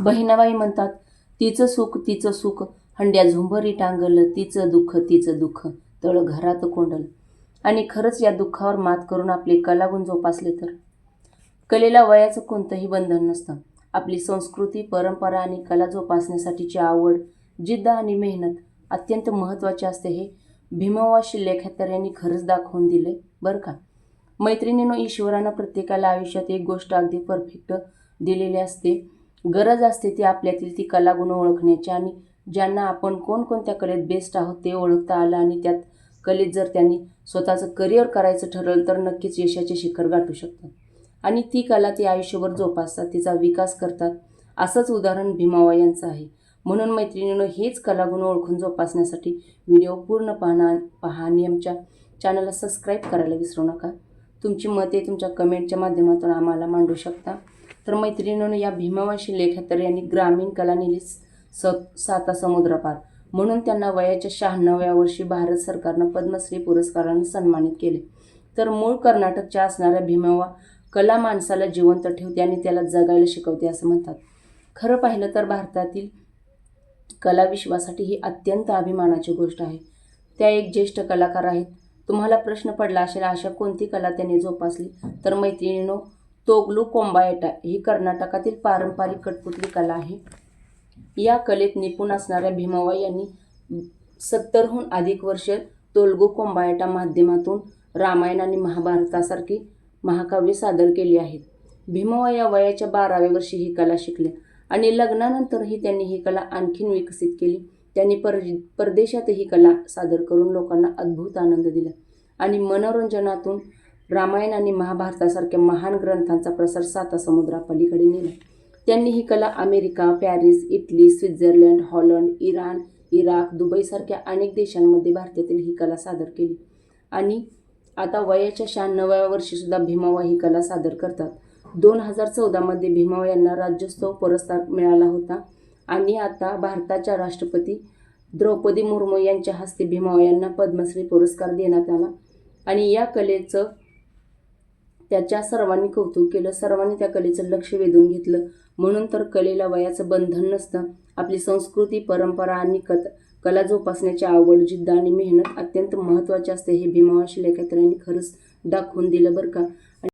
बहिणाबाई म्हणतात तिचं सुख तिचं सुख हंड्या झुंबरी टांगल तिचं दुःख तिचं दुःख. तळ घरात कोंडल. आणि खरंच या दुःखावर मात करून आपले कलागुण जोपासले तर? कलेला वयाचं कोणतंही बंधन नसतं. आपली संस्कृती परंपरा आणि कला जोपासण्यासाठीची आवड जिद्द आणि मेहनत अत्यंत महत्त्वाची असते हे भीमवा शिल्लेखेतर यांनी खरंच दाखवून दिले बरं का? मैत्रिणीनं ईश्वरानं प्रत्येकाला आयुष्यात एक गोष्ट अगदी परफेक्ट दिलेली असते. गरज असते ती आपल्यातील ती कलागुण ओळखण्याची आणि ज्यांना आपण कोणकोणत्या कलेत बेस्ट आहोत ते ओळखता आलं आणि त्यात कलेत जर त्यांनी स्वतःचं करिअर करायचं ठरवलं तर नक्कीच यशाचे शिखर गाठू शकतात. आणि ती कला ती आयुष्यभर जोपासतात तिचा विकास करतात. असंच उदाहरण भीमावा यांचं आहे. म्हणून मैत्रिणीनं हेच कलागुण ओळखून जोपासण्यासाठी व्हिडिओ पूर्ण पाहणा पहा. आणि आमच्या चॅनलला सबस्क्राईब करायला विसरू नका. तुमची मते तुमच्या कमेंटच्या माध्यमातून आम्हाला मांडू शकता. तर मैत्रिणीनं या भीमावंशी लेखातर यांनी ग्रामीण कला नेली स साता समुद्रपार. म्हणून त्यांना वयाच्या शहाण्णव्या वर्षी भारत सरकारनं पद्मश्री पुरस्कारानं सन्मानित केले. तर मूळ कर्नाटकच्या असणाऱ्या भीमावा कला माणसाला जिवंत ठेवते आणि त्याला जगायला शिकवते असं म्हणतात. खरं पाहिलं तर भारतातील कला विश्वासाठी ही अत्यंत अभिमानाची गोष्ट आहे. त्या एक ज्येष्ठ कलाकार आहेत. तुम्हाला प्रश्न पडला असेल अशा कोणती कला त्यांनी जोपासली? तर मैत्रिणीनो तोगलू कोंबायटा ही कर्नाटकातील पारंपरिक कठपुतली कला आहे. या कलेत निपुण असणाऱ्या भीमाबाई यांनी सत्तरहून अधिक वर्ष तोलगू कोंबायटा माध्यमातून रामायण आणि महाभारतासारखी महाकाव्य सादर केली आहेत. भीमाबाई या वयाच्या बाराव्या वर्षी ही कला शिकल्या आणि लग्नानंतरही त्यांनी ही कला आणखीन विकसित केली. त्यांनी पर परदेशात ही कला सादर करून लोकांना अद्भुत आनंद दिला आणि मनोरंजनातून रामायण आणि महाभारतासारख्या महान ग्रंथांचा प्रसार साता समुद्रापलीकडे नेला. त्यांनी ही कला America Paris Italy Switzerland Holland Iran Iraq दुबईसारख्या अनेक देशांमध्ये भारतातील ही कला सादर केली. आणि आता वयाच्या शहाण्णव्या वर्षीसुद्धा भीमावा ही कला सादर करतात. दोन हजार चौदामध्ये भीमावा यांना राज्योत्सव पुरस्कार मिळाला होता. आणि आता भारताच्या राष्ट्रपती द्रौपदी मुर्मू यांच्या हस्ते भीमावा यांना पद्मश्री पुरस्कार देण्यात आला. आणि या कलेचं त्याच्या सर्वांनी कौतुक केलं सर्वांनी त्या कलेचं लक्ष वेधून घेतलं. म्हणून तर कलेला वयाचं बंधन नसतं. आपली संस्कृती परंपरा आणि कथ कला जोपासण्याची आवड जिद्द आणि मेहनत अत्यंत महत्त्वाची असते. हे भीमावा शिलेखातर खरंच दाखवून दिलं बरं का.